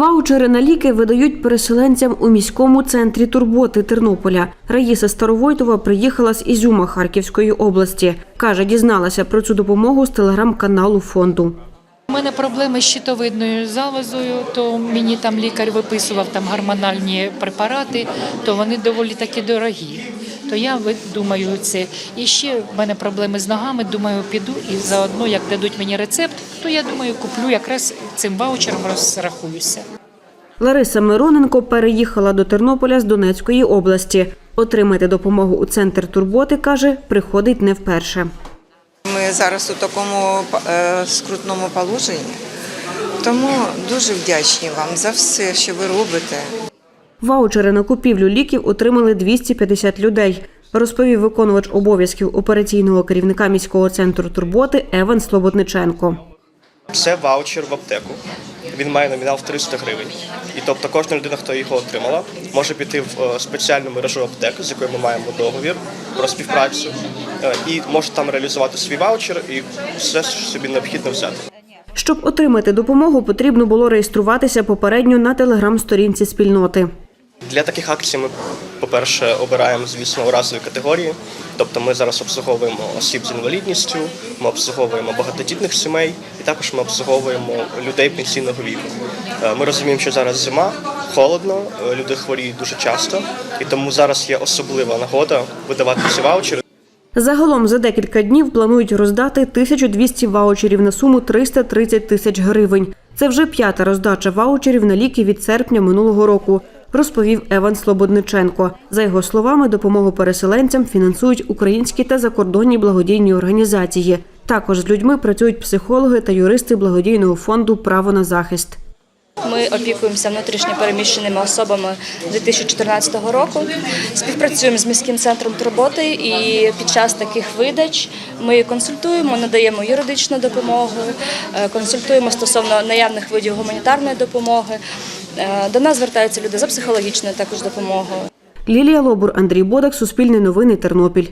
Ваучери на ліки видають переселенцям у міському центрі турботи Тернополя. Раїса Старовойтова приїхала з Ізюма Харківської області. Каже, дізналася про цю допомогу з телеграм-каналу фонду. У мене проблеми з щитовидною залозою, то мені там лікар виписував там гормональні препарати, то вони доволі таки дорогі. То я думаю це. І ще в мене проблеми з ногами. Думаю, піду і заодно, як дадуть мені рецепт, то я думаю, куплю якраз цим ваучером розрахуюся. Лариса Мироненко переїхала до Тернополя з Донецької області. Отримати допомогу у центр турботи, каже, приходить не вперше. Ми зараз у такому е, скрутному положенні, тому дуже вдячні вам за все, що ви робите. Ваучери на купівлю ліків отримали 250 людей, розповів виконувач обов'язків операційного керівника міського центру турботи Еван Слободниченко. Це ваучер в аптеку. Він має номінал в 300 гривень. І тобто кожна людина, хто його отримала, може піти в е, спеціальну мережу аптек, з якою ми маємо договір про співпрацю, е, і може там реалізувати свій ваучер і все що собі необхідно взяти. Щоб отримати допомогу, потрібно було реєструватися попередньо на телеграм-сторінці спільноти. Для таких акцій ми, по-перше, обираємо, звісно, уразові категорії. Тобто ми зараз обслуговуємо осіб з інвалідністю, ми обслуговуємо багатодітних сімей і також ми обслуговуємо людей пенсійного віку. Е, Ми розуміємо, що зараз зима, холодно, е, люди хворіють дуже часто, і тому зараз є особлива нагода видавати ці ваучери. Загалом за декілька днів планують роздати 1200 ваучерів на суму 330 тисяч гривень. Це вже п'ята роздача ваучерів на ліки від серпня минулого року, розповів Еван Слободниченко. За його словами, допомогу переселенцям фінансують українські та закордонні благодійні організації. Також з людьми працюють психологи та юристи благодійного фонду Право на захист. Ми опікуємося внутрішньо переміщеними особами з 2014 року. Співпрацюємо з міським центром турботи і під час таких видач ми консультуємо, надаємо юридичну допомогу, е, консультуємо стосовно наявних видів гуманітарної допомоги. Е, До нас звертаються люди за психологічною також допомогою. Лілія Лобур, Андрій Бодак, Суспільне новини, Тернопіль.